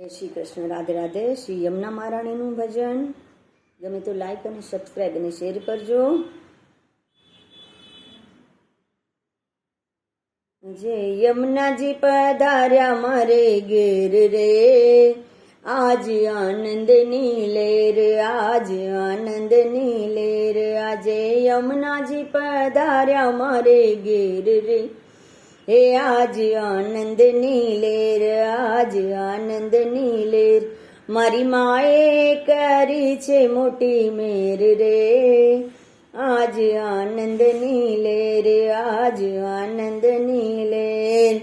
જય શ્રી કૃષ્ણ, રાધે રાધે. શ્રી યમુના મહારાણીનું ભજન. ગમે તો લાઈક અને સબસ્ક્રાઈબ અને શેર કરજો. જે યમુનાજી પધાર્યા મારે ઘેર રે. આજ આનંદની લેર આજ આનંદની લેર આજે યમુનાજી પધાર્યા મારે ઘેર રે. હે આજ આનંદની લેર આજ આનંદની લેર મારી માએ કરી છે મોટી મેર રે. આજ આનંદની લેર આજ આનંદની લેર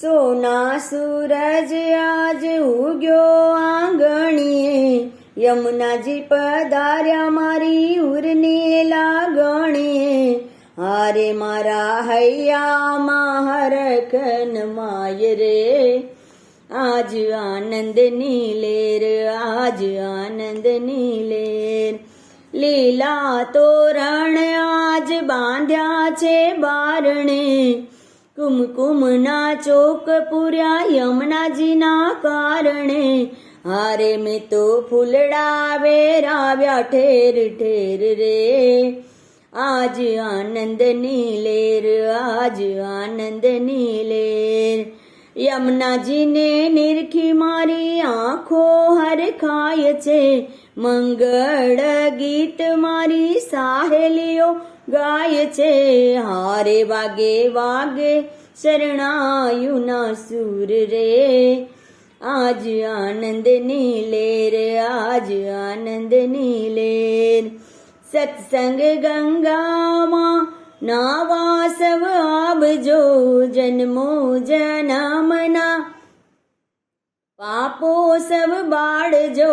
સોના સૂરજ આજ ઉગ્યો આંગણીએ. યમુનાજી પધાર્યા મારી ઉરની લાગણીએ. હારે મારા હૈયા હૈયામાં હરખન માય રે આજ આનંદની લેર આજ આનંદની લેર લીલા તોરણ આજ બાંધ્યા છે બારણે. કુમકુમના ચોક પૂર્યા યમુનાજીના કારણે. હારે મેં તો ફૂલડા વેરાવ્યા ઠેર ઠેર રે. આજ આનંદની લેર આજ આનંદની લેર યમુનાજીને નિરખી મારી આંખો હરખાય છે. મંગળ ગીત મારી સાહેલીઓ ગાય છે. હારે વાગે વાગે શરણાયુના સૂર રે. આજ આનંદની લેર, આજ આનંદની લેર. સત્સંગ ગંગામાં નાવા સવ આવજો જન્મો જનામના પાપો સબ બાળજો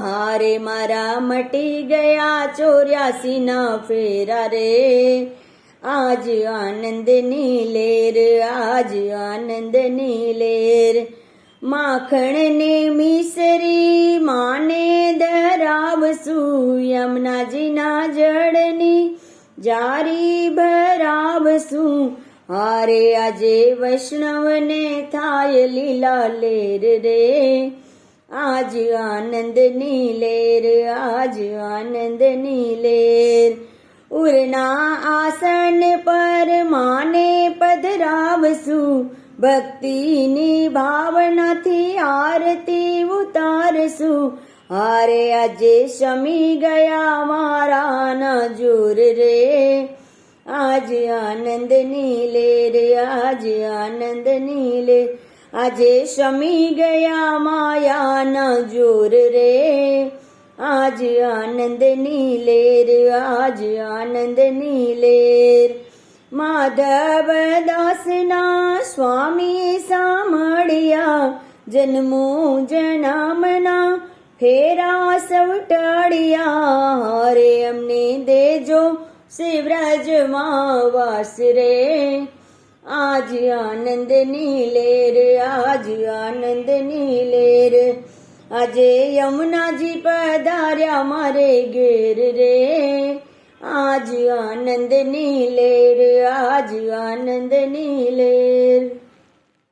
હારે મારા મટી ગયા ચોર્યાસી ના ફેરા રે આજ આનંદની લેર આજ આનંદની લેર માખણ ને મિસરી માને ધરાવશું યમુનાજીના જળની જારી ભરાવશું હારે આજે વૈષ્ણવને થાય લીલા લેર રે. આજ આનંદની લેર, આજ આનંદની લેર. ઉરના આસન પર માને પધરાવશું ભક્તિની ભાવનાથી આરતી ઉતારશું હારે આજે શમી ગયા મારા નજુર જોર રે. આજ નીલે રે, આજ આનંદ નીલે. આજે શમી ગયા માયા નજુર રે. આજ આનંદની લેર આજ આનંદ લેર માધવ દાસના સ્વામી સાંભળ્યા, જન્મો જનામના ફેરા સૌ રે અમને દેજો શિવરાજમાં વાસ રે. આજ આનંદની લેર, આજ આનંદની લેર. આજે યમુનાજી પધાર્યા મારે ઘેર રે. આજ આનંદની લેર, આજ આનંદની લેર.